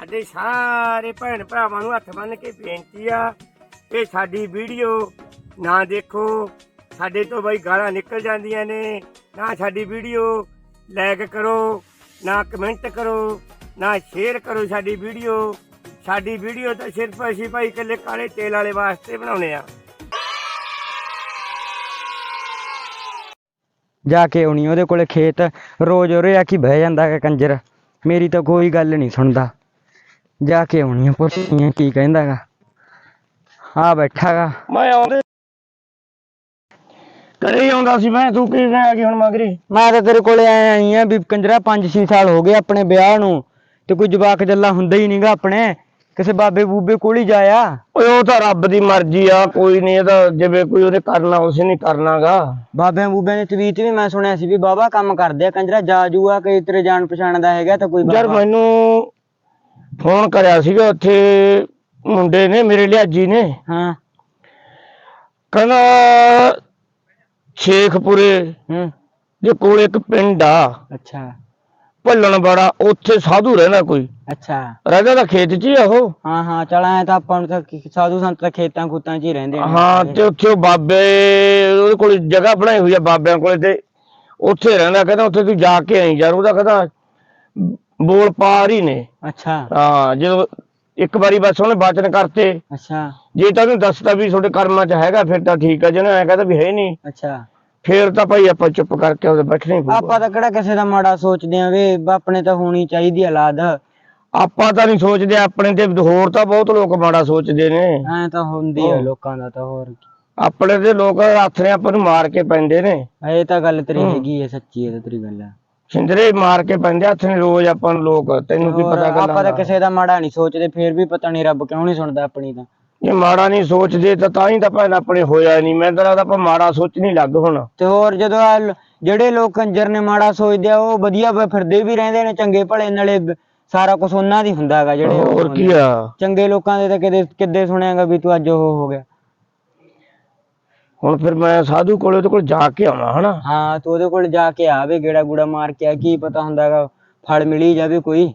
ਸਾਡੇ ਸਾਰੇ ਭੈਣ ਭਰਾਵਾਂ ਨੂੰ ਹੱਥ ਬੰਨ ਕੇ ਬੇਨਤੀ ਆ ਕਿ ਸਾਡੀ ਵੀਡੀਓ ਨਾ ਦੇਖੋ। ਸਾਡੇ ਤੋਂ ਬਈ ਗਾਲਾਂ ਨਿਕਲ ਜਾਂਦੀਆਂ ਨੇ। ਨਾ ਸਾਡੀ ਵੀਡੀਓ ਲਾਈਕ ਕਰੋ, ਨਾ ਕਮੈਂਟ ਕਰੋ, ਨਾ ਸ਼ੇਅਰ ਕਰੋ ਸਾਡੀ ਵੀਡੀਓ। ਸਾਡੀ ਵੀਡੀਓ ਤਾਂ ਸਿਰਫ ਅਸੀਂ ਭਾਈ ਇਕੱਲੇ ਕਾਲੇ ਤੇਲ ਵਾਲੇ ਵਾਸਤੇ ਬਣਾਉਨੇ ਆ। ਜਾ ਕੇ ਆਉਣੀ ਉਹਦੇ ਕੋਲੇ ਖੇਤ। ਰੋਜ਼ ਉਰੇ ਆ ਕੇ ਬਹਿ ਜਾਂਦਾ ਹੈ ਕੰਜਰ। ਮੇਰੀ ਤਾਂ ਕੋਈ ਗੱਲ ਨਹੀਂ ਸੁਣਦਾ। ਜਾ ਕੇ ਆਉਣੀ ਆ ਪੁੱਛਣੀ ਆ ਕੀ ਕਹਿੰਦਾਗਾ। ਆ ਬੈਠਾਗਾ। ਮੈਂ ਆਉਂਦੇ। ਕਰੇ ਆਉਂਦਾ ਸੀ ਮੈਂ ਤੂੰ ਕੀ ਕਹਿਆ ਕਿ ਹੁਣ ਮਗਰੀ? ਮੈਂ ਤਾਂ ਤੇਰੇ ਕੋਲੇ ਆਇਆ ਆਈ ਆ ਵੀ ਕੰਜਰਾ 5-6 ਸਾਲ ਹੋ ਗਏ ਆਪਣੇ ਵਿਆਹ ਨੂੰ ਤੇ ਕੋਈ ਜਵਾਕ ਜੱਲਾ ਹੁੰਦਾ ਹੀ ਨਹੀਂਗਾ ਆਪਣੇ ਕਿਸੇ ਬਾਬੇ ਬੂਬੇ ਕੋਲ ਹੀ ਜਾਇਆ। ਓਏ ਉਹ ਤਾਂ ਰੱਬ ਦੀ ਮਰਜ਼ੀ ਆ ਕੋਈ ਨਹੀਂ ਇਹ ਤਾਂ ਜਿਵੇਂ ਕੋਈ ਉਹਨੇ ਕਰਨਾ ਉਸੇ ਨਹੀਂ ਕਰਨਾਗਾ। ਬਾਬਿਆਂ ਬੂਬਿਆਂ ਦੇ ਤਵੀਤ ਵੀ ਮੈਂ ਸੁਣਿਆ ਸੀ ਵੀ ਬਾਬਾ ਕੰਮ ਕਰਦੇ ਆ ਕੰਜਰਾ ਜਾ ਜੂਆ ਕਈ ਤੇਰੇ ਜਾਣ ਪਛਾਣ ਦਾ ਹੈਗਾ ਤਾਂ ਕੋਈ ਯਾਰ ਬਾਬਾ ਮੈਨੂੰ ਫੋਨ ਕਰਿਆ ਸੀਗਾ ਉੱਥੇ ਮੁੰਡੇ ਨੇ ਮੇਰੇ ਲਿਆਜੀ ਨੇ। ਹਾਂ। ਕਹਿੰਦਾ ਸ਼ੇਖਪੁਰੇ ਹੂੰ। ਦੇ ਕੋਲ ਇੱਕ ਪਿੰਡ ਆ। ਅੱਛਾ। ਭੱਲਣ ਬੜਾ ਉੱਥੇ ਸਾਧੂ ਰਹਿੰਦਾ ਕੋਈ। ਅੱਛਾ। ਰਹਿੰਦਾ ਤਾਂ ਖੇਤ 'ਚ ਹੀ ਆ ਉਹ। ਹਾਂ ਹਾਂ ਚਲ ਐ ਤਾਂ ਆਪਾਂ ਨੂੰ ਤਾਂ ਕੀ- ਸਾਧੂ ਸੰਤ ਤਾਂ ਖੇਤਾਂ ਖੂਤਾਂ 'ਚ ਹੀ ਰਹਿੰਦੇ ਨੇ। ਹਾਂ ਤੇ ਉੱਥੇ ਉਹ ਬਾਬੇ ਉਹਦੇ ਕੋਲ ਜਗ੍ਹਾ ਬਣਾਈ ਹੋਈ ਆ ਬਾਬਿਆਂ ਕੋਲੇ ਤੇ। ਉੱਥੇ ਰਹਿੰਦਾ ਕਹਿੰਦਾ ਉੱਥੇ ਤੂੰ ਜਾ ਕੇ ਆਈ ਯਾਰ ਉਹਦਾ ਕਹਿੰਦਾ ਬੋਲ ਪਾਰ ਹੀ ਨੇ। ਅੱਛਾ। ਹਾਂ ਜਦੋਂ ਇੱਕ ਵਾਰੀ ਬਸ ਉਹਨੇ ਬਾਚਨ ਕਰਤੇ। ਅੱਛਾ। ਜੇ ਤਾਂ ਉਹਨੂੰ ਦੱਸਤਾ ਵੀ ਤੁਹਾਡੇ ਕਰਮਾਂ 'ਚ ਹੈਗਾ ਫਿਰ ਤਾਂ ਠੀਕ ਆ ਜੇ ਨਾ ਐ ਕਹਿੰਦਾ ਵੀ ਹੈ ਨਹੀਂ ਅੱਛਾ। ਫਿਰ ਤਾਂ ਭਾਈ ਆਪਾਂ ਚੁੱਪ ਕਰਕੇ ਉਹਦੇ ਬੈਠਣੇ ਹੀ ਪਊਗਾ। ਆਪਾਂ ਤਾਂ ਕਿਹੜਾ ਕਿਸੇ ਦਾ ਮਾੜਾ ਸੋਚਦੇ ਆਂ ਵੇ ਆਪਣੇ ਤਾਂ ਹੋਣੀ ਚਾਹੀਦੀ ਔਲਾਦ ਆਪਾਂ ਤਾਂ ਨਹੀਂ ਸੋਚਦੇ ਆਪਣੇ ਤੇ ਹੋਰ ਤਾਂ ਬਹੁਤ ਲੋਕ ਮਾੜਾ ਸੋਚਦੇ ਨੇ। ਐ ਤਾਂ ਹੁੰਦੀ ਆ ਲੋਕਾਂ ਦਾ ਤਾਂ ਹੋਰ ਕੀ। ਆਪਣੇ ਤੇ ਲੋਕ ਹੱਥ ਨੇ ਆਪਾਂ ਨੂੰ ਮਾਰ ਕੇ ਪੈਂਦੇ ਨੇ। ਇਹ ਤਾਂ ਗੱਲ ਤੇਰੀ। ਹੈਗੀ ਹੈ ਸੱਚੀ ਹੈ ਤੇਰੀ ਗੱਲ ਹੈ ਸਿੰਦਰੇ ਮਾਰ ਕੇ ਪੈਂਦੇ ਹੱਥ ਨੇ ਰੋਜ਼ ਆਪਾਂ ਨੂੰ ਲੋਕ ਤੈਨੂੰ ਕੀ ਹੋਰ ਪਤਾ ਆਪਾਂ ਤਾਂ ਗੱਲਾਂ ਕਿਸੇ ਦਾ ਮਾੜਾ ਨਹੀਂ ਸੋਚਦੇ ਫੇਰ ਵੀ ਪਤਾ ਨਹੀਂ ਰੱਬ ਕਿਉਂ ਨਹੀਂ ਸੁਣਦਾ ਆਪਣੀ ਤਾਂ। ਜੇ ਮਾੜਾ ਨਹੀਂ ਸੋਚਦੇ ਤਾਂ ਤਾਂ ਹੀ ਤਾਂ ਭੈਣ ਆਪਣੇ ਹੋਇਆ ਨਹੀਂ ਮੈਂ ਤਾਂ ਲੱਗਦਾ ਆਪਾਂ ਮਾੜਾ ਸੋਚ ਨਹੀਂ ਲੱਗ ਹੁਣ। ਤੇ ਹੋਰ ਜਦੋਂ ਆਹ ਲ- ਜਿਹੜੇ ਲੋਕ ਕੰਜਰ ਨੇ ਮਾੜਾ ਸੋਚਦੇ ਆ ਉਹ ਵਧੀਆ ਬ- ਫਿਰਦੇ ਵੀ ਰਹਿੰਦੇ ਨੇ ਚੰਗੇ ਭਲੇ ਨਾਲੇ ਬ- ਸਾਰਾ ਕੁਝ ਉਹਨਾਂ ਦੀ ਹੁੰਦਾ ਹੈਗਾ ਜਿਹੜੇ ਉਹ ਹੋਰ ਕੀ ਹੁੰਦੇ। ਆ? ਚੰਗੇ ਲੋਕਾਂ ਦੇ ਤਾਂ ਕਿਤੇ ਕਿੱਦੇ ਸੁਣਿਆਗਾ ਵੀ ਤੂੰ ਅੱਜ ਉਹ ਹੋ ਗਿਆ। ਹੁਣ ਫਿਰ ਮੈਂ ਸਾਧੂ ਕੋਲੇ ਉਹਦੇ ਕੋਲ ਜਾ ਕੇ ਆਉਣਾ ਹਨਾ? ਹਾਂ ਤੂੰ ਉਹਦੇ ਕੋਲ ਜਾ ਕੇ ਆਵੇ ਗੇੜਾ ਗੂੜਾ ਮਾਰ ਕੇ ਆ ਕੀ ਪਤਾ ਹੁੰਦਾਗਾ ਫਲ ਮਿਲੀ ਜਾਵੇ ਕੋਈ।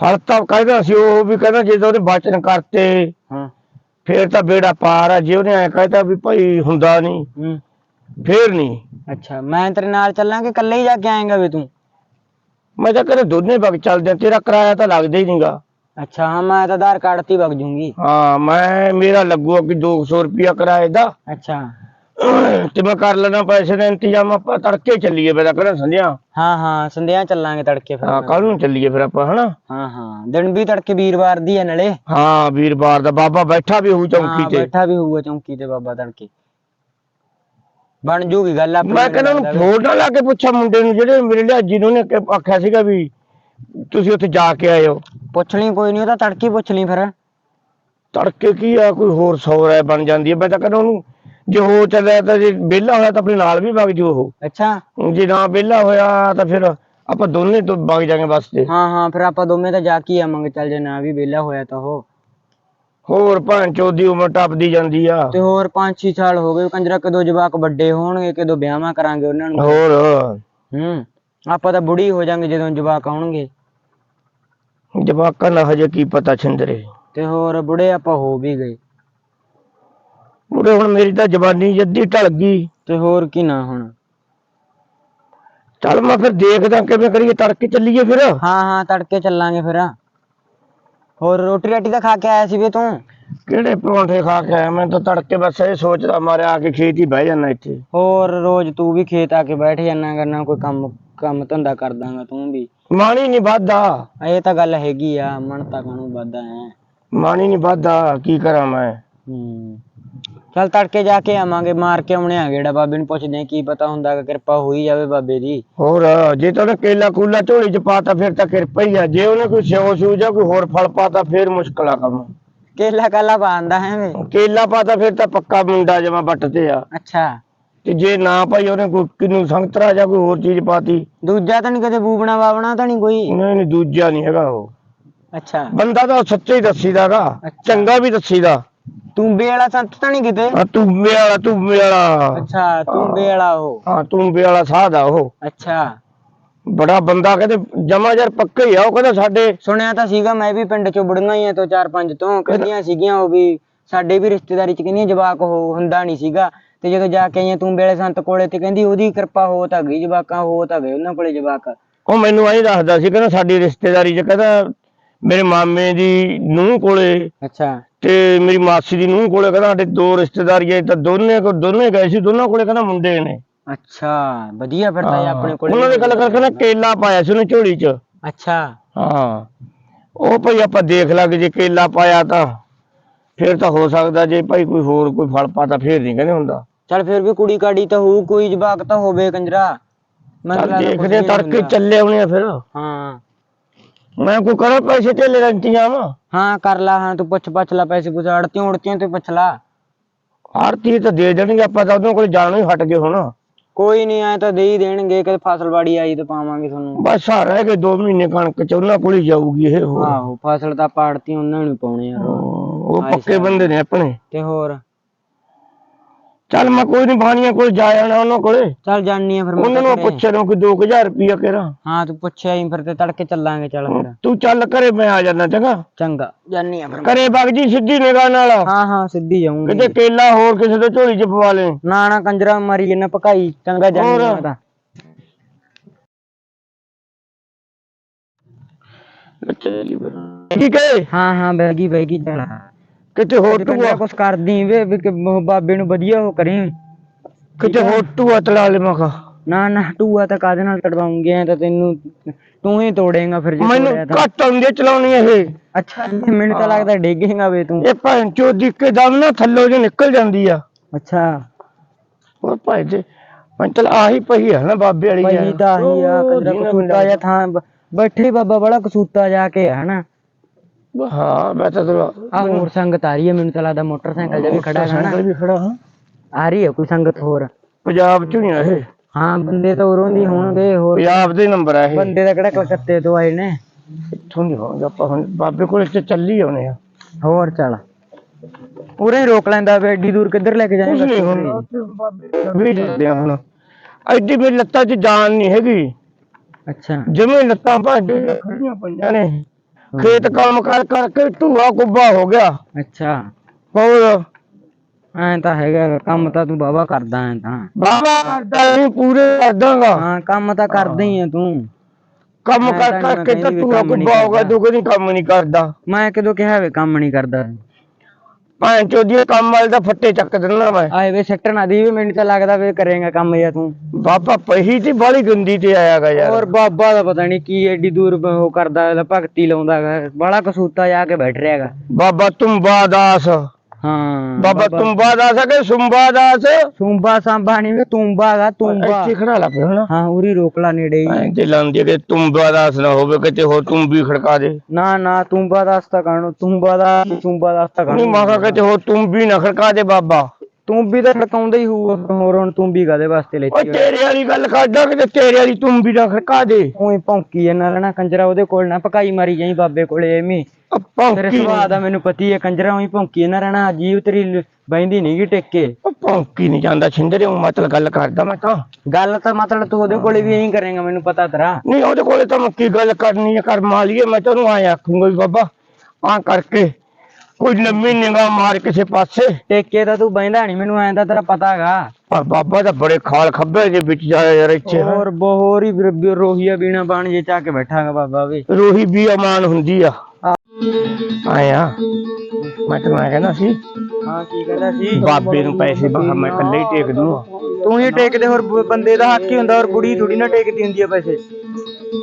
ਫਲ ਤਾਂ ਕਹਿੰਦਾ ਸੀ ਉਹ ਵੀ ਕਹਿੰਦਾ ਜੇ ਤਾਂ ਉਹਨੇ ਬਚਨ ਕਰਤੇ ਹਾਂ। ਫੇਰ ਤਾਂ ਬੇੜਾ ਪਾਰ ਆ ਜੇ ਉਹਨੇ ਐ ਕਹਿਤਾ ਵੀ ਭਾਈ ਹੁੰਦਾ ਨਹੀਂ ਹੂੰ। ਫੇਰ ਨਹੀਂ। ਅੱਛਾ ਮੈਂ ਤੇਰੇ ਨਾਲ ਚੱਲਾਂਗੇ ਇਕੱਲੇ ਹੀ ਜਾ ਕੇ ਆਏਗਾ ਵੇ ਤੂੰ? ਮੈਂ ਤਾਂ ਕਹਿੰਦਾ ਦੋਨੇ ਵਗ ਚੱਲਦੇ ਆ, ਤੇਰਾ ਕਿਰਾਇਆ ਤਾਂ ਲੱਗਦਾ ਹੀ ਨਹੀਂਗਾ ਅੱਛਾ ਹਾਂ ਮੈਂ ਤਾਂ ਆਧਾਰ ਕਾਰਡ ਤੇ ਵਗ ਜੂੰਗੀ। ਹਾਂ ਮੈਂ ਮੇਰਾ ਲੱਗੂਗਾ ਕਿ 200 ਰੁਪਿਆ ਕਿਰਾਏ ਦਾ। ਅੱਛਾ। ਤੇ ਮੈਂ ਕਰ ਲੈਣਾ ਪੈਸੇ ਦਾ ਇੰਤਜ਼ਾਮ ਆਪਾਂ ਤੜਕੇ ਚੱਲੀਏ ਮੇਰਾ ਕਹਿੰਦਾ ਸੰਧਿਆ। ਹਾਂ ਹਾਂ ਸੰਧਿਆ ਚੱਲਾਂਗੇ ਤੜਕੇ ਫਿਰ ਹਾਂ ਕੱਲ ਨੂੰ ਚੱਲੀਏ ਫਿਰ ਆਪਾਂ ਹਨਾ? ਹਾਂ ਹਾਂ ਦਿਨ ਵੀ ਤੜਕੇ ਵੀਰਵਾਰ ਦੀ ਹੈ ਨਾਲੇ। ਹਾਂ ਵੀਰਵਾਰ ਦਾ ਬਾਬਾ ਬੈਠਾ ਵੀ ਹੋਊ ਚੌਂਕੀ ਤੇ। ਬੈਠਾ ਵੀ ਹੋਊਗਾ ਚੌਂਕੀ ਤੇ ਬਾਬਾ ਤੜਕੇ। ਬਣ ਜੂਗੀ ਗੱਲ ਆਪਣੀ ਮੈਂ ਕਹਿੰਦਾ ਉਹਨੂੰ ਫੋਨ ਨਾ ਲਾ ਕੇ ਪੁੱਛਾਂ ਮੁੰਡੇ ਨੂੰ ਜਿਹੜੇ ਮੇਰੇ ਲਿਆਜੀ ਨੂੰ ਉਹਨੇ ਕਿ- ਆਖਿਆ ਸੀਗਾ ਵੀ ਤੁਸੀਂ ਉੱਥੇ ਜਾ ਕੇ ਆਇਓ ਪੁੱਛ ਲਈ ਕੋਈ ਨਹੀਂ ਉਹ ਤਾਂ ਤੜਕੇ ਹੀ ਪੁੱਛ ਲਈ ਫਿਰ। ਤੜਕੇ ਕੀ ਆ? ਕੋਈ ਹੋਰ ਸੌ ਰਾਏ ਬਣ ਜਾਂਦੀ ਹੈ ਮੈਂ ਤਾਂ ਕਹਿੰਦਾ ਉਹਨੂੰ ਜੇ ਹੋ ਚੱਲਿਆ ਤਾਂ ਜੇ ਵਿਹਲਾ ਹੋਇਆ ਤਾਂ ਆਪਣੇ ਨਾਲ ਵੀ ਵਗ ਜੂ ਉਹ। ਅੱਛਾ। ਜੇ ਨਾ ਵਿਹਲਾ ਹੋਇਆ ਤਾਂ ਫਿਰ ਆਪਾਂ ਦੋਨੇ ਤੋਂ ਵਗ ਜਾਾਂਗੇ ਬੱਸ ਤੇ। ਹਾਂ ਹਾਂ ਫਿਰ ਆਪਾਂ ਦੋਵੇਂ ਤਾਂ ਜਾ ਕੇ ਹੀ ਆਵਾਂਗੇ। ਚੱਲ ਜੇ ਨਾ ਵੀ ਵਿਹਲਾ ਹੋਇਆ ਤਾਂ ਉਹ। ਹੋਰ ਭਾਂ ਚੋਦੀ ਉਮਰ ਟੱਪਦੀ ਜਾਂਦੀ ਆ। ਤੇ ਹੋਰ 5-6 ਸਾਲ ਹੋ ਗਏ ਕੰਜਰਾ ਕਦੋਂ ਜਵਾਕ ਵੱਡੇ ਹੋਣਗੇ ਕਦੋਂ ਵਿਆਹਾਂ ਕਰਾਂਗੇ ਉਹਨਾਂ ਨੂੰ। ਹੋਰ। ਹੂੰ। ਆਪਾਂ ਤਾਂ ਬੁੜੀ ਹੋ ਜਾਾਂਗੇ ਜਦੋਂ ਜਵਾਕ ਆਉਣਗੇ। ਜਵਾਕਾਂ ਦਾ ਹਜੇ ਕੀ ਪਤਾ ਛਿੰਦਰੇ। ਤੇ ਹੋਰ ਬੁੜੇ ਆਪਾਂ ਹੋ ਵੀ ਗਏ। ਉਹਦੇ ਹੁਣ ਮੇਰੀ ਤਾਂ ਜਵਾਨੀ ਜੱਦੀ ਢਲ ਗਈ। ਤੇ ਹੋਰ ਕੀ ਨਾ ਹੁਣ। ਚੱਲ ਮੈਂ ਫਿਰ ਦੇਖਦਾ ਕਿਵੇਂ ਕਰੀਏ ਤੜਕੇ ਚੱਲੀਏ ਫਿਰ। ਹਾਂ ਹਾਂ ਤੜਕੇ ਚੱਲਾਂਗੇ ਫਿਰ। ਹੋਰ ਰੋਟੀ ਰਾਟੀ ਤਾਂ ਖਾ ਕੇ ਆਇਆ ਸੀ ਵੇ ਤੂੰ? ਕਿਹੜੇ ਪਰੌਂਠੇ ਖਾ ਕੇ ਆਇਆ? ਮੈਂ ਤਾਂ ਤੜਕੇ ਬਸ ਇਹ ਸੋਚਦਾ ਮਾਰਿਆ ਆ ਕੇ ਖੇਤ ਹੀ ਬਹਿ ਜਾਣਾ ਇੱਥੇ। ਹੋਰ ਰੋਜ਼ ਤੂੰ ਵੀ ਖੇਤ ਆ ਕੇ ਬੈਠ ਜਾਣਾ ਕਰਨਾ ਕੋਈ ਕੰਮ ਕੰਮ ਧੰਦਾ ਕਰ ਦਾਂਗਾ ਤੂੰ ਵੀ। ਮਾਣੀ ਨਹੀਂ ਵਾਦਾ ਇਹ ਤਾਂ ਗੱਲ ਹੈਗੀ ਆ ਮਨ ਤਾਂ ਕਾਹਨੂੰ ਵਾਦਾ ਹੈ ਮਾਣੀ ਨਹੀਂ ਵਾਦਾ ਕੀ ਕਰਾਂ ਮੈਂ? ਹੂੰ। ਚੱਲ ਤੜਕੇ ਜਾ ਕੇ ਆਵਾਂਗੇ ਮਾਰ ਕੇ ਆਉਣੇ ਆ ਗੇੜਾ ਬਾਬੇ ਨੂੰ ਪੁੱਛਦੇ ਆ ਕੀ ਪਤਾ ਹੁੰਦਾ ਕਿ ਕਿਰਪਾ ਹੋਈ ਜਾਵੇ ਬਾਬੇ ਦੀ। ਹੋਰ ਜੇ ਤਾਂ ਉਹਨੇ ਕੇਲਾ ਕੂਲਾ ਝੋਲੀ ਚ ਪਾਤਾ ਫਿਰ ਤਾਂ ਕਿਰਪਾ ਹੀ ਆ। ਜੇ ਉਹਨੇ ਕੋਈ ਸਿਓ ਸੂ ਜਾਂ ਕੋਈ ਹੋਰ ਫਲ ਪਾਤਾ ਫਿਰ ਮੁਸ਼ਕਲ ਆ ਕੰਮ। ਕੇਲਾ ਕਾਲਾ ਪਾਉਂਦਾ ਹੈ ਵੇ ਕੇਲਾ ਪਾਤਾ ਫਿਰ ਤਾਂ ਪੱਕਾ ਮੁੰਡਾ ਜਮਾ ਵੱਟ ਤੇ ਆ। ਅੱਛਾ। ਤੇ ਜੇ ਨਾ ਭਾਈ ਉਹਨੇ ਕੋਈ ਕਿਨੂੰ ਸੰਗਤਰਾ ਜਾਂ ਕੋਈ ਹੋਰ ਚੀਜ਼ ਪਾਤੀ। ਦੂਜਾ ਤਾਂ ਨਹੀਂ ਕਦੇ ਬੂਬਣਾ ਬਾਬਣਾ ਤਾਂ ਨਹੀਂ ਕੋਈ? ਨਹੀਂ ਨਹੀਂ ਦੂਜਾ ਨਹੀਂ ਹੈਗਾ ਉਹ। ਅੱਛਾ। ਬੰਦਾ ਤਾਂ ਸੱਚਾ ਹੀ ਦੱਸੀਦਾਗਾ ਅੱਛਾ। ਚੰਗਾ ਵੀ ਦੱਸੀਦਾ। ਤੂੰਬੇ ਵਾਲਾ ਸੰਤ ਤਾਂ ਨਹੀਂ ਕਿਤੇ? ਆ ਤੂੰਬੇ ਵਾਲਾ ਤੂੰਬੇ ਵਾਲਾ। ਅੱਛਾ ਤੂੰਬੇ ਵਾਲਾ ਉਹ। ਹਾਂ ਤੂੰਬੇ ਵਾਲਾ ਸਾਧ ਆ ਉਹ। ਅੱਛਾ। ਬੜਾ ਬੰਦਾ ਕਹਿੰਦੇ ਜਮਾ ਯਾਰ ਪੱਕਾ ਹੀ ਆ ਉਹ ਕਹਿੰਦਾ ਸਾਡੇ ਸੁਣਿਆ ਤਾਂ ਸੀਗਾ ਮੈਂ ਵੀ ਪਿੰਡ ਚੋਂ ਬੁੜੀਆਂ ਹੀ ਆ ਤੋਂ ਚਾਰ ਪੰਜ ਤੋਂ ਕਹਿੰਦੀਆਂ ਸੀਗੀਆਂ ਉਹ ਵੀ ਸਾਡੇ ਵੀ ਰਿਸ਼ਤੇਦਾਰੀ ਚ ਕਹਿੰਦੀਆਂ ਜਵਾਕ ਉਹ ਹੁੰਦਾ ਨਹੀਂ ਸੀਗਾ। ਤੇ ਜਦੋਂ ਜਾ ਕੇ ਆਈਆਂ ਤੂੰ ਵੇਲੇ ਸੰਤ ਕੋਲੇ ਤੇ ਕਹਿੰਦੀ ਉਹਦੀ ਕਿਰਪਾ ਹੋ ਤਾਂ ਗਈ ਜਵਾਕਾਂ ਹੋ ਤਾਂ ਗਏ ਉਹਨਾਂ ਕੋਲੇ ਜਵਾਕ। ਉਹ ਮੈਨੂੰ ਐਂ ਦੱਸਦਾ ਸੀ ਕਹਿੰਦਾ ਸਾਡੀ ਰਿਸ਼ਤੇਦਾਰੀ 'ਚ ਕਹਿੰਦਾ ਮੇਰੇ ਮਾਮੇ ਦੀ ਨੂੰਹ ਕੋਲੇ ਅੱਛਾ। ਤੇ ਮੇਰੀ ਮਾਸੀ ਦੀ ਨੂੰਹ ਕੋਲੇ ਕਹਿੰਦਾ ਸਾਡੇ ਦੋ ਰਿਸ਼ਤੇਦਾਰੀਆਂ ਤਾਂ ਦੋਨੇ ਕੋ ਦੋਨੇ ਗਏ ਸੀ ਦੋਨਾਂ ਕੋਲੇ ਕਹਿੰਦਾ ਮੁੰਡੇ ਨੇ। ਅੱਛਾ ਵਧੀਆ ਫਿਰ ਤਾਂ ਇਹ ਆਪਣੇ ਕੋਲੇ ਉਹਨਾਂ ਦੇ ਗੱਲ ਕਰ ਕਹਿੰਦਾ ਕੇਲਾ ਪਾਇਆ ਸੀ ਉਹਨੇ ਝੋਲੀ 'ਚ। ਅੱਛਾ। ਹਾਂ। ਉਹ ਭਾਈ ਆਪਾਂ ਦੇਖ ਲਾਂਗੇ ਜੇ ਕੇਲਾ ਪਾਇਆ ਤਾਂ ਫਿਰ ਤਾਂ ਹੋ ਸਕਦਾ ਜੇ ਭਾਈ ਕੋਈ ਹੋਰ ਕੋਈ ਫਲ ਪਾਤਾ ਫਿਰ ਨਹੀਂ ਕਹਿੰਦੇ ਹੁੰਦਾ। ਚੱਲ ਫਿਰ ਵੀ ਕੁੜੀ ਕਾੜੀ ਤਾਂ ਹੋਊ ਕੋਈ ਜਵਾਕ ਤਾਂ ਹੋਵੇ ਕੰਜਰਾ। ਮੈਨੂੰ ਚੱਲ ਲੱਗਦਾ ਕੁਛ ਦੇਖਦੇ ਆ, ਵੀ ਤੜਕੇ ਹੁੰਦਾ। ਚੱਲੇ ਆਉਣੇ ਆ ਫਿਰ। ਹਾਂ। ਮੈਂ ਕੋਈ ਕਰਾਂ ਪੈਸੇ ਢੇਲੇ ਦਾ ਇੰਤਜ਼ਾਮ? ਹਾਂ ਕਰ ਲਾ ਹਾਂ ਤੂੰ ਪੁੱਛ ਪੁੱਛ ਲਾ ਪੈਸੇ ਪੁੱਛ ਅੜਤੀਆਂ ਉੜਤੀਆਂ ਤੇ ਪੁੱਛ ਲਾ। ਆਰਤੀ ਤਾਂ ਦੇ ਦੇਣਗੇ ਆਪਾਂ ਤਾਂ ਉਹਨਾਂ ਕੋਲ ਜਾਣੋਂ ਹੀ ਹਟ ਗਏ ਹੁਣ। ਕੋਈ ਨਹੀਂ ਆਏ ਤਾਂ ਦੇ ਹੀ ਦੇਣਗੇ ਕਦੇ ਫਸਲਵਾੜੀ ਆਈ ਤਾਂ ਪਾਵਾਂਗੇ ਤੁਹਾਨੂੰ। ਬਸ ਆ ਰਹਿ ਗਏ 2 ਮਹੀਨੇ ਕਣਕ ਚ ਉਹਨਾਂ ਕੋਲ ਹੀ ਜਾਊਗੀ ਇਹ ਹੋਰ। ਆਹੋ ਫਸਲ ਤਾਂ ਪਾੜਤੀ ਉਹਨਾਂ ਨੂੰ ਪਾਉਣੇ ਯਾਰ ਉਹ ਪੱਕੇ ਬੰਦੇ ਨੇ ਆਪਣੇ। ਤੇ ਹੋਰ? ਚੱਲ ਮੈਂ ਕੋਈ ਨਹੀਂ ਬਾਣੀਆਂ ਕੋਲ ਜਾ ਆਣਾ ਉਹਨਾਂ ਕੋਲੇ। ਚੱਲ ਜਾਨੀ ਆ ਫਿਰ ਮੈਂ ਉਹਨਾਂ ਤਾਂ ਨੂੰ ਘਰੇ। ਪੁੱਛ ਲਓ ਕਿ 2000 ਰੁਪਇਆ ਕਿਹੜਾ। ਹਾਂ ਤੂੰ ਪੁੱਛਿਆ ਹੀ ਫਿਰ ਤੇ ਤੜਕੇ ਚੱਲਾਂਗੇ ਚੱਲ ਫਿਰ। ਤੂੰ ਚੱਲ ਘਰੇ ਮੈਂ ਆ ਜਾਣਾ ਚੰਗਾ? ਚੰਗਾ। ਜਾਨੀ ਆ ਫਿਰ ਮੈਂ। ਘਰੇ ਬਗ ਜੀ ਸਿੱਧੀ ਨਿਗਾਹ ਨਾਲ। ਹਾਂ ਹਾਂ ਸਿੱਧੀ ਜਾਊਂਗੀ। ਕਿਤੇ ਕੇਲਾ ਹੋਰ ਕਿਸੇ ਦੇ ਝੋਲੀ ਚ ਪਵਾ ਲੈ। ਨਾ ਨਾ ਕੰਜਰਾ ਮਾਰੀ ਜਨਾ ਪਕਾਈ ਚੰਗਾ ਜਾਨੀ ਆ ਹੋਰ। ਮੈਂ ਤਾਂ। ਠੀਕ ਹੈ ਹਾਂ ਹਾਂ ਬੈਗੀ ਬੈਗੀ ਚੱਲ। ਕਿਤੇ ਹੋਰ ਟੂਆ? ਕੁਛ ਕਰਦੀ ਵੇ ਵੀ ਕਿ ਬਾਬੇ ਨੂੰ ਵਧੀਆ ਉਹ ਕਰੀ। ਕਿਤੇ ਹੋਰ ਟੂਆ ਤਲਾ ਲੈ ਮਖਾ ਨਾ ਨਾ ਟੂਆ ਤਾਂ ਕਾਦੇ ਨਾਲ ਕਢਵਾਉਂਗੇ ਐਂ ਤਾਂ ਤੈਨੂੰ ਤੂੰ ਹੀ ਤੋੜੇਗਾ ਫਿਰ ਜੇ ਮੈਨੂੰ ਤੋੜਿਆ ਤਾਂ। ਘੱਟ ਆਉਂਦੀ ਚਲਾਉਣੀ ਇਹ। ਅੱਛਾ ਮੈਨੂੰ ਤਾਂ ਲੱਗਦਾ ਡੇਗੇਗਾ ਵੇ ਤੂੰ। ਇਹ ਭੈਣ ਚੋਦੀ ਕੇ ਦਮ ਨਾ ਥੱਲੋਂ ਜੇ ਨਿਕਲ ਜਾਂਦੀ ਆ। ਅੱਛਾ। ਉਹ ਭਾਈ ਜੀ ਮੈਂ ਚਲ ਆਹੀ ਪਈ ਆ ਨਾ ਬਾਬੇ ਵਾਲੀ ਭਾਈ ਯਾਰ। ਤਾਂ ਹੀ ਆ ਉਹ ਕੰਜਰਾ ਜਿਹਨਾਂ ਕਸੂਤਾ ਜਾਂ ਥਾਂ ਬ- ਬੈਠੇ ਬਾਬਾ ਬੜਾ ਕਸੂਤਾ ਜਾ ਕੇ ਹੈ ਨਾ ਹਾਂ ਮੈਂ ਤਾਂ ਤੇਰਾ ਆ ਹੋਰ ਸੰਗਤ ਆ ਰਹੀ ਹੈ ਮੈਨੂੰ ਤਾਂ ਲੱਗਦਾ ਮੋਟਰਸਾਈਕਲ ਜਿਹਾ ਵੀ ਖੜਾ ਹੈ ਨਾ ਸਾਈਕਲ ਵੀ ਖੜਾ ਹਾਂ। ਆ ਰਹੀ ਹੈ ਕੋਈ ਸੰਗਤ ਹੋਰ? ਪੰਜਾਬ ਚ ਨਹੀਂ ਆ ਇਹ। ਹਾਂ ਬੰਦੇ ਤਾਂ ਉਰੋਂ ਦੀ ਹੋਣਗੇ ਹੋਰ ਪੰਜਾਬ ਦੇ ਨੰਬਰ ਆ ਇਹ। ਬੰਦੇ ਤਾਂ ਕਿਹੜਾ ਕਲਕੱਤੇ ਤੋਂ ਆਏ ਨੇ? ਇੱਥੋਂ ਨਹੀਂ ਹੋਣਗੇ ਆਪਾਂ ਹੁਣ। ਬਾਬੇ ਕੋਲ ਇੱਥੇ ਚੱਲੀ ਆਉਣੇ ਆ। ਹੋਰ ਚੱਲ। ਉਰੇ ਰੋਕ ਲੈਂਦਾ ਵੇ ਏਡੀ ਦੂਰ ਕਿੱਧਰ ਲੈ ਕੇ ਜਾਏਗਾ? ਵੀ ਹੁਣ। ਐਡੀ ਮੇਰੀ ਲੱਤਾਂ 'ਚ ਜਾਨ ਨਹੀਂ ਹੈਗੀ। ਅੱਛਾ। ਜਿਵੇਂ ਲੱਤਾਂ ਭਾਂਡੇ ਖੜੀਆਂ ਪਈਆਂ ਨੇ। ਖੇਤ ਕੰਮ ਕਰ ਕਰਕੇ ਧੂਆ ਕੁੱਬਾ ਹੋ ਗਿਆ। ਅੱਛਾ। ਹੋਰ? ਐਂ ਤਾਂ ਹੈਗਾ ਕੰਮ ਤਾਂ ਤੂੰ ਬਾਬਾ ਕਰਦਾ ਐਂ ਤਾਂ। ਬਾਬਾ ਕਰਦਾ ਨਹੀਂ ਪੂਰੇ ਕਰਦਾਂਗਾ ਹਾਂ ਕੰਮ ਤਾਂ ਕਰਦਾ ਹੀ ਆ ਤੂੰ। ਕੰਮ ਕਰ ਕਰਕੇ ਤਾਂ ਕੁੱਬਾ ਹੋ ਗਿਆ। ਤੂੰ ਕਹਿੰਦੀ ਕੰਮ ਨਹੀਂ ਕਰਦਾ। ਮੈਂ ਕਦੋਂ ਕਿਹਾ ਵੇ ਕੰਮ ਨਹੀਂ ਕਰਦਾ। ਭਾਂ ਚੋਦੀ ਕੰਮ ਵਾਲੇ ਦਾ ਫੱਟੇ ਚੱਕ ਦਿੰਦਾ ਮੈਂ। ਆਏ ਵੇ ਸੱਟਣ ਆਦੀ ਵੀ ਮੈਨੂੰ ਤਾਂ ਲੱਗਦਾ ਵੇ ਕਰੇਗਾ ਕੰਮ ਜਾਂ ਤੂੰ। ਬਾਬਾ ਪਹੀ ਤੇ ਬਾਲੀ ਗੰਦੀ ਤੇ ਆਇਆਗਾ ਯਾਰ। ਹੋਰ ਬਾਬਾ ਦਾ ਪਤਾ ਨਹੀਂ ਕੀ ਐਡੀ ਦੂਰ ਉਹ ਕਰਦਾ ਭਗਤੀ ਲਾਉਂਦਾ ਬੜਾ ਕਸੂਤਾ ਜਾ ਕੇ ਬੈਠ ਰਿਹਾ ਹੈਗਾ ਬਾਬਾ ਤੁੰਬਾ ਦਾਸ ਹਾਂ। ਬਾਬਾ ਤੁੰਬਾ ਦਾਸ ਹੈ ਕਿ ਸੁੰਬਾ ਦਾਸ ਤੁੰਬਾ ਸਾਂਬਾ ਨਹੀਂ ਵੇ ਤੁੰਬਾ ਹੈਗਾ ਤੁੰਬਾ। ਇੱਥੇ ਖੜਾ ਲਾ ਪਿਆ ਹਣਾ ਹਾਂ ਉਰੀ ਰੋਕ ਲਾ ਨੇੜੇ ਹੀ। ਤੇ ਲਾਂਦੀ ਕਿ ਤੁੰਬਾ ਦਾਸ ਨਾ ਹੋਵੇ ਕਿਤੇ ਹੋਰ ਤੁੰਬੀ ਖੜਕਾ ਦੇ ਨਾ ਨਾ ਤੁੰਬਾ ਦਾ ਹਸਤਾ ਕਾਣੋ ਤੁੰਬਾ ਦਾ ਤੁੰਬਾ ਦਾ ਹਸਤਾ ਨਹੀਂ ਕਾਣੋ ਮਾਖਾ ਕਿਤੇ ਹੋਰ ਤੁੰਬੀ ਨਾ ਖੜਕਾ ਦੇ ਬਾਬਾ। ਤੂੰ ਵੀ ਤਾਂ ਖੜਕਾਉਂਦਾ ਹੀ ਹੋਊ ਹੋਰ ਹੁਣ ਤੂੰ ਵੀ ਕਾਦੇ ਵਾਸਤੇ ਲੈਤੀ ਤੇਰੇ ਵਾਲੀ ਗੱਲ ਕਰਦਾ ਕਿ ਤੇਰੇ ਵਾਲੀ ਤੁੰਬੀ ਨਾ ਖੜਕਾ ਦੇ ਉਹੀ ਭੌਂਕੀ ਇਹਨਾਂ ਲੈਣਾ ਕੰਜਰਾ ਉਹਦੇ ਕੋਲ ਨਾ ਪਕਾਈ ਮਾਰੀ ਜਾਈ ਬਾਬੇ ਕੋਲੇ ਐਵੇਂ ਤੇਰੇ ਸੁਭਾਅ ਦਾ ਮੈਨੂੰ ਪਤੀ ਹੈ ਕੰਜਰਾ ਉਹੀ ਭੌਂਕੀ ਇਹਨਾਂ ਰਹਿਣਾ ਅਜੀਬ ਤੇਰੀ ਬਹਿੰਦੀ ਨਹੀਂਗੀ ਟੇਕੇ ਭੌਂਕੀ ਨਹੀਂ ਜਾਂਦਾ ਛਿੰਦਰੇ ਉਹ ਮਤਲਬ ਗੱਲ ਕਰਦਾ ਮੈਂ ਤਾਂ। ਗੱਲ ਤਾਂ ਮਤਲਬ ਤੂੰ ਉਹਦੇ ਕੋਲੇ ਵੀ ਐਂ ਕਰੇਗਾ ਮੈਨੂੰ ਪਤਾ ਤੇਰਾ। ਨਹੀਂ ਉਹਦੇ ਕੋਲੇ ਤਾਂ ਮੈਂ ਕੀ ਗੱਲ ਕਰਨੀ ਹੈ ਕਰ ਮਾਲੀਏ ਮੈਂ ਤੈਨੂੰ ਆਇਆ ਆਖੂੰਗਾ ਵੀ ਬਾਬਾ ਆ ਕਰਕੇ ਕੋਈ ਲੰਮੀ ਨਿਗਾਹ ਮਾਰ ਕਿਸੇ ਪਾਸੇ। ਟੇਕੇ ਤਾਂ ਤੂੰ ਬਹਿੰਦਾ ਨਹੀਂ ਮੈਨੂੰ ਐਂ ਤਾਂ ਤੇਰਾ ਪਤਾ ਹੈਗਾ। ਪਰ ਬਾਬਾ ਤਾਂ ਬੜੇ ਖਾਲ ਖੱਬੇ ਜੇ ਵਿੱਚ ਜਾਇਆ ਯਾਰ ਇੱਥੇ ਹੋਰ ਬਹੋਰ ਹੀ ਬਿਰ- ਬਿਰ- ਰੋਹੀਆ ਬੀਣਾ ਬਾਣ ਜੇ ਚਾ ਕੇ ਬੈਠਾਗਾ ਬਾਬਾ ਵੀ। ਰੋਹੀ ਵੀ ਅਮਾਨ ਹੁੰਦੀ ਆ। ਆਇਆ। ਮੈਂ ਤਾਂ ਮੈਂ ਕਹਿੰਦਾ ਸੀ ਹਾਂ ਕੀ ਕਹਿੰਦਾ ਸੀ? ਬਾਬੇ ਨੂੰ ਪੈਸੇ ਬਾਹਰ ਮੈਂ ਇਕੱਲੇ ਹੀ ਟੇਕ ਦੂੰ ਤੂੰ ਹੀ ਟੇਕਦੇ ਹੋਰ ਬ- ਬੰਦੇ ਦਾ ਹੱਕ ਹੀ ਹੁੰਦਾ ਹੋਰ ਕੁੜੀ ਥੋੜੀ ਨਾ ਟੇਕਦੀ ਹੁੰਦੀ ਆ ਪੈਸੇ।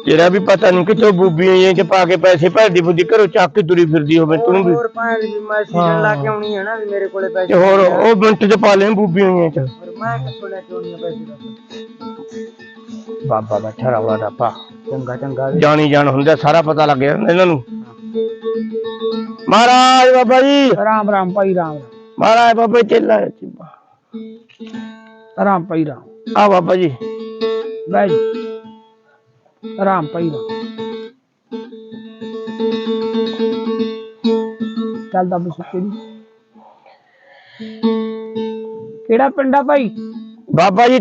ਤੇਰਾ ਵੀ ਪਤਾ ਨਹੀਂ ਕਿੱਥੋਂ ਬੂਬੀਆਂ ਇਹ ਚ ਪਾ ਕੇ ਪੈਸੇ ਭਰਦੀ ਬੁੱਧੀ ਘਰੋਂ ਚੱਕ ਕੇ ਤੁਰੀ ਫਿਰਦੀ ਹੋਵੇ ਤੂੰ ਵੀ। ਹੋਰ ਭਾਵੇਂ ਵੀ ਮੈਂ ਸੀਜ਼ਨ ਲਾ ਕੇ ਆਉਣੀ ਹੈ ਨਾ ਵੀ ਮੇਰੇ ਕੋਲੇ ਪੈਸੇ ਹੋਰ ਉਹ ਮਿੰਟ ਚ ਪਾ ਲੈ ਬੂਬੀਆਂ ਇਹ ਚ। ਹੋਰ ਮੈਂ ਕਿੱਥੋਂ ਲੈ ਕੇ ਆਉਣੀ ਆ ਪੈਸੇ ਦੱਸ। ਬਾਬਾ ਬੈਠਾ ਰਵਾ ਦਾ ਪਾ ਚੰਗਾ ਚੰਗਾ ਵੀ। ਜਾਣੀ ਜਾਣ ਹੁੰਦਾ ਸਾਰਾ ਪਤਾ ਲੱਗ ਜਾਂਦਾ ਇਹਨਾਂ ਨੂੰ। ਮਹਾਰਾਜ ਬਾਬਾ ਜੀ। ਰਾਮ ਰਾਮ ਭਾਈ ਰਾਮ ਮਹਾਰਾਜ ਬਾਬਾ ਚੱਲਾ ਰਾਮ ਭਾਈ ਰਾਮ। ਆ ਬਾਬਾ ਜੀ। ਬੈ ਰਾਮ ਭਾਈ ਰਾਮ। ਚੱਲਦਾ ਬਸੁੱਤੇ ਦੀ ਕਿਹੜਾ ਪਿੰਡ ਆ ਭਾਈ? ਬਾਬਾ ਜੀ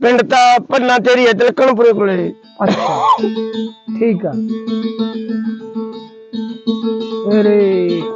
ਪਿੰਡ ਤਾਂ ਪੰਨਾ ਤੇਰੀ ਹੈ ਤਿਲਕਣਪੁਰੇ ਕੋਲੇ। ਅੱਛਾ। ਠੀਕ ਆ। અરે